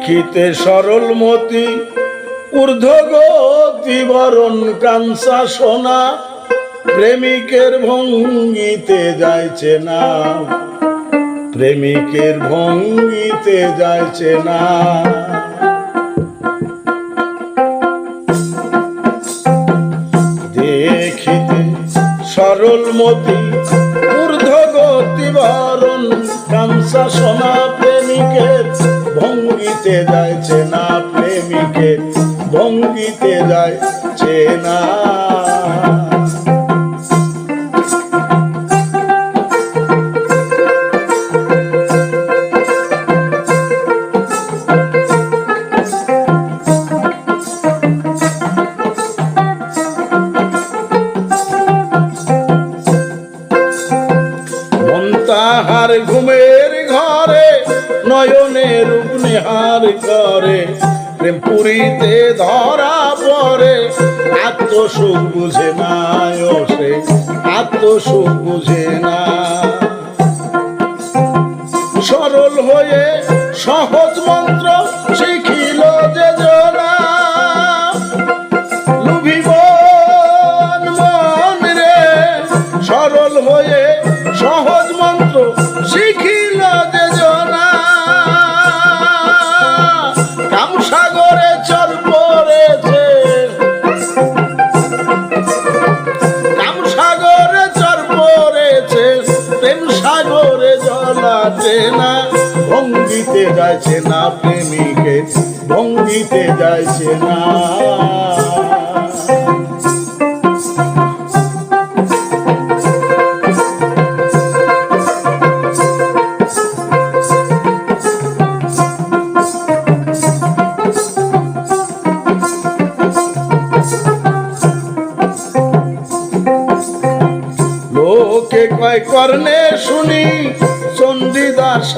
দেখিতে সরল মতি, ঊর্ধ্বগতি বরণ কাঞ্চা সোনা, প্রেমিকের ভঙ্গিতে যাইছে না। প্রেমিকের ভঙ্গিতে যাইছে না। দেখিতে সরল মতি, ঊর্ধ্বগতি বরণ কাঞ্চা সোনা, প্রেমিকের ভঙ্গিতে যায় চেনা প্রেমিকের ভঙ্গিতে যায় চেনা। তাহার ঘুমের করে প্রেম পুরীতে ধরা পরে আত্মসুখ বুঝে না সে। আত্মসুখ বুঝে জলাতে না ভঙ্গিতে যাইছে না প্রেমিকে ভঙ্গিতে যাইছে না। কয় কর্ণে শুনি চণ্ডীদাস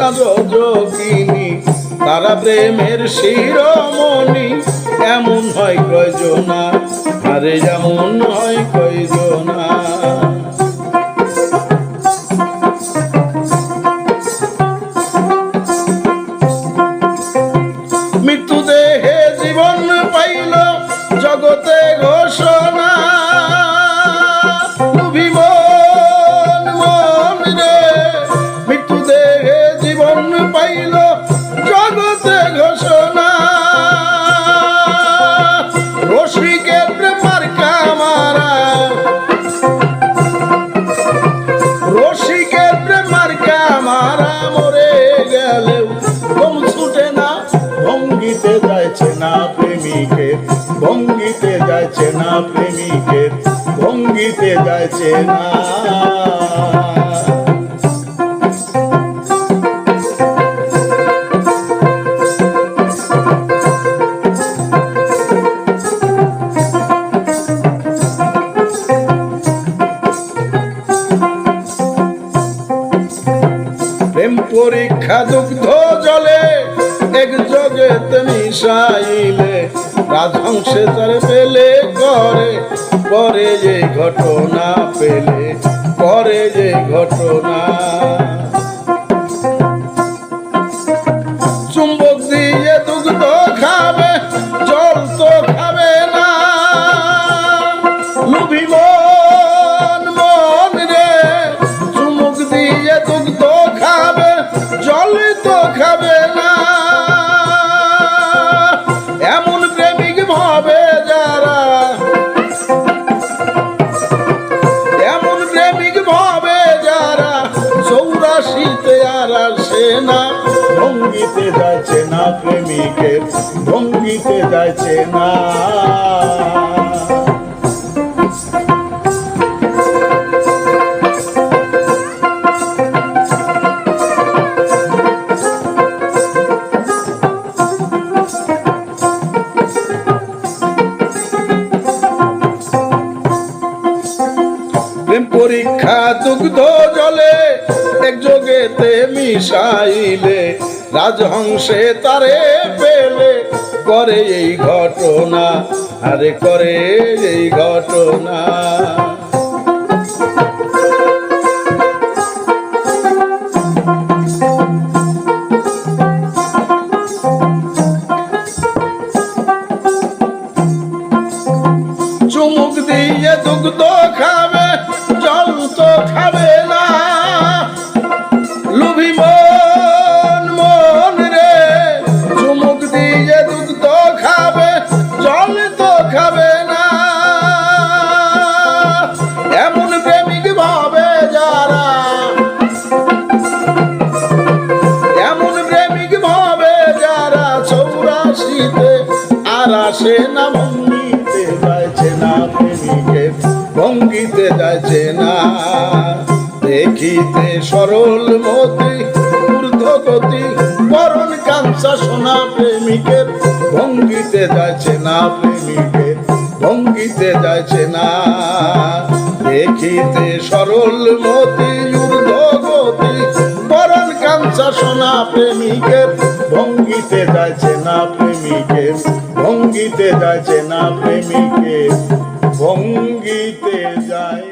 যোগিনী তারা প্রেমের শিরোমণি। এমন হয় কয়জনা আরে যেমন হয় কয়জনা যাইছে না প্রেমিকের ভঙ্গিতে যাইছে না প্রেমিকের ভঙ্গিতে যাইছে না। পরীক্ষা দুগ্ধ জলে এক জগতে মিশাইলে রাজহংসে তার পেলে করে পরে যে ঘটনা পেলে পরে যে ঘটনা চৌরাশিতে আর আসে না। ভঙ্গিতে যাচ্ছে না প্রেমিকের ভঙ্গিতে যাচ্ছে না। পরীক্ষা দুগ্ধ মিশাইলে রাজহংসে তারে পেলে করে এই ঘটনা আরে করে এই ঘটনা। চুমুক দিয়ে দুগ্ধ ভঙ্গিতে যাচ্ছে না। দেখিতে সরল মতি ঊর্ধ্বগতি করণ কাঞ্চা সোনা প্রেমিকের। ভঙ্গিতে যাচ্ছে না প্রেমিকের, ভঙ্গিতে যাচ্ছে না। দেখিতে সরল মতি ঊর্ধ্বগতি করণ কাঞ্চা সোনা প্রেমিকের। ভঙ্গিতে যাচ্ছে না প্রেমিকের, ভঙ্গিতে যাচ্ছে না প্রেমিকের। ভঙ্গিতে না